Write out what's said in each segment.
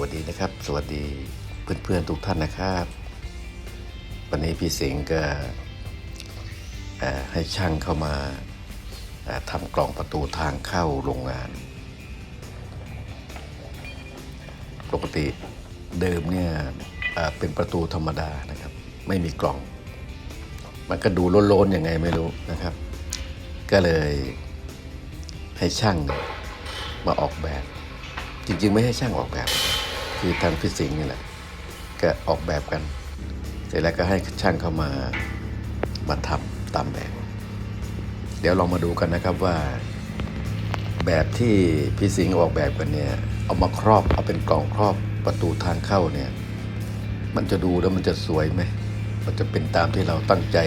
วัสดีนะครับ สวัสดีเพื่อนๆทุกท่านนะครับ วันนี้พี่สิงห์ก็ให้ช่างเข้ามาทำกล่องประตูทางเข้าโรงงาน ปกติเดิมเนี่ยเป็นประตูธรรมดานะครับ ไม่มีกล่อง มันก็ดูโล้นๆยังไงไม่รู้นะครับ ก็เลยให้ช่างมาออกแบบ จริงๆ ไม่ให้ช่างออกแบบ คือทางพิสิงห์นี่แหละ ก็ออกแบบกัน เสร็จแล้วก็ให้ช่างเข้ามามาทำตามแบบ เดี๋ยวลองมาดูกันนะครับว่า แบบที่พี่สิงห์ออกแบบกันเนี่ยเอามาครอบเอาเป็นกล่องครอบประตูทางเข้าเนี่ย มันจะดูแล้วมันจะสวยไหมมันจะเป็นตามที่เราตั้งใจ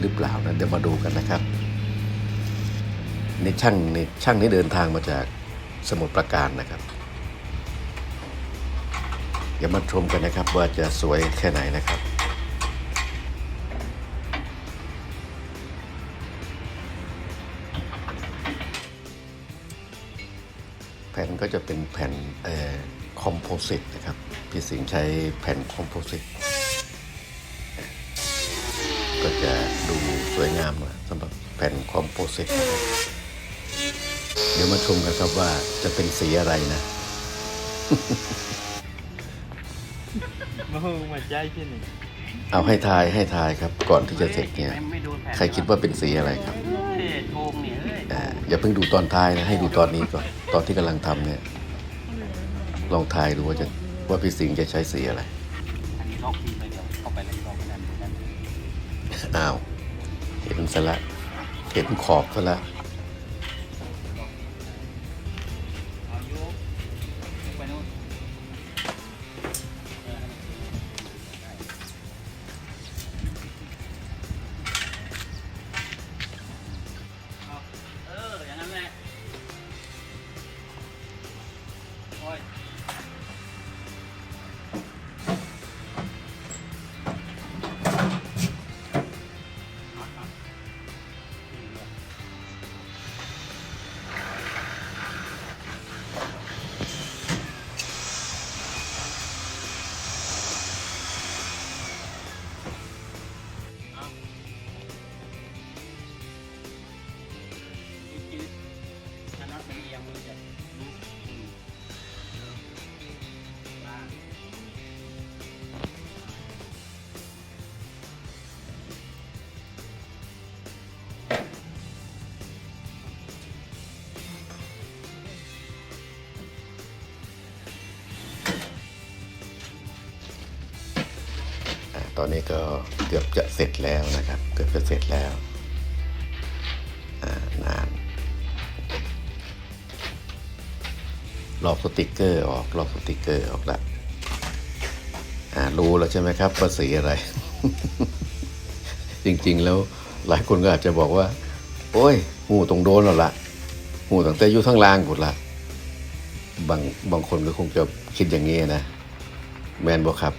หรือเปล่านั้นเดี๋ยวมาดูกันนะครับนี่ช่างนี่ช่างนี่เดินทางมาจากสมุทรปราการนะครับ เดี๋ยวมาชมกันนะครับว่าจะสวยแค่ไหนนะครับแผ่นก็จะเป็นแผ่นคอมโพสิตนะครับ พี่สิงห์ใช้แผ่นคอมโพสิตก็จะดูสวยงามนะสำหรับแผ่นคอมโพสิตเดี๋ยวมาชมกันครับว่าจะเป็นสีอะไรนะ มึงมาใจที่หนึ่งเอาให้ทายให้ทายครับ ก่อนที่จะเสร็จเนี่ยไม่โดนแผ่นใครคิดว่าเป็นสีอะไรครับเฮ้ยโกงเนี่ยเฮ้ยอ่าอย่าเพิ่งดูตอนท้ายนะให้ดูตอนนี้ก่อนตอนที่กำลังทำเนี่ย ลองทายดูว่าจะว่าพี่สิงห์จะใช้สีอะไรอันนี้ล็อกทีไปเดียวเข้าไปเลยล็อกไปนั่นนั่นอ้าวเห็นซะละเห็นขอบซะละ โตอนนี้ก็เกือบจะเสร็จแล้วนะครับ เกือบจะเสร็จแล้วอ่านานลอกสติกเกอร์ออกลอกสติกเกอร์ออกละอ่ารู้แล้วใช่ไหมครับว่าสีอะไร จริงๆแล้วหลายคนก็อาจจะบอกว่า โอ้ยหูตรงโดนแล้วละหูตั้งแต่อยู่ข้งล่างหมดละบางบางคนก็คงจะคิดอย่างนี้นะ แมนบอกครับ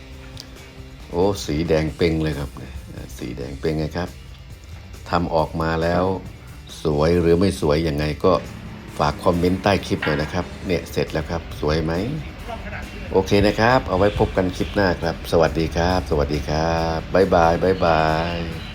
โอ้สีแดงเป่งเลยครับสีแดงเป่งไงครับทำออกมาแล้วสวยหรือไม่สวยยังไงก็ฝากคอมเมนต์ใต้คลิปหน่อยนะครับ เนี่ยเสร็จแล้วครับ สวยไหม โอเคนะครับ เอาไว้พบกันคลิปหน้าครับ สวัสดีครับ สวัสดีครับ บ๊ายบาย บ๊ายบาย